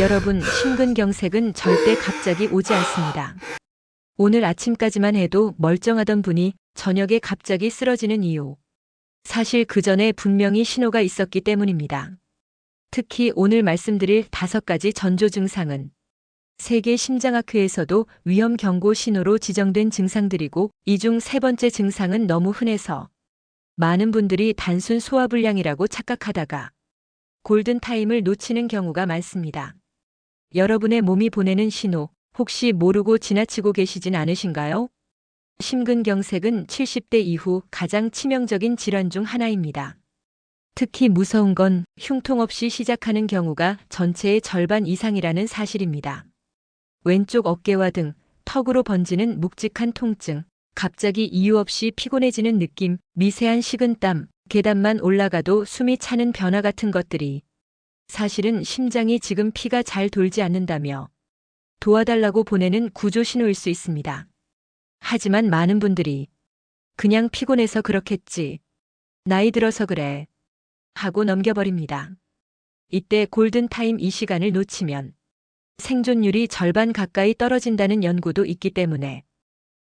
여러분, 심근경색은 절대 갑자기 오지 않습니다. 오늘 아침까지만 해도 멀쩡하던 분이 저녁에 갑자기 쓰러지는 이유. 사실 그 전에 분명히 신호가 있었기 때문입니다. 특히 오늘 말씀드릴 다섯 가지 전조 증상은 세계 심장학회에서도 위험 경고 신호로 지정된 증상들이고 이 중 세 번째 증상은 너무 흔해서 많은 분들이 단순 소화불량이라고 착각하다가 골든타임을 놓치는 경우가 많습니다. 여러분의 몸이 보내는 신호 혹시 모르고 지나치고 계시진 않으신가요? 심근경색은 70대 이후 가장 치명적인 질환 중 하나입니다. 특히 무서운 건 흉통 없이 시작하는 경우가 전체의 절반 이상이라는 사실입니다. 왼쪽 어깨와 등 턱으로 번지는 묵직한 통증, 갑자기 이유 없이 피곤해지는 느낌, 미세한 식은땀, 계단만 올라가도 숨이 차는 변화 같은 것들이 사실은 심장이 지금 피가 잘 돌지 않는다며 도와달라고 보내는 구조 신호일 수 있습니다. 하지만 많은 분들이 그냥 피곤해서 그렇겠지. 나이 들어서 그래. 하고 넘겨버립니다. 이때 골든타임 이 시간을 놓치면 생존율이 절반 가까이 떨어진다는 연구도 있기 때문에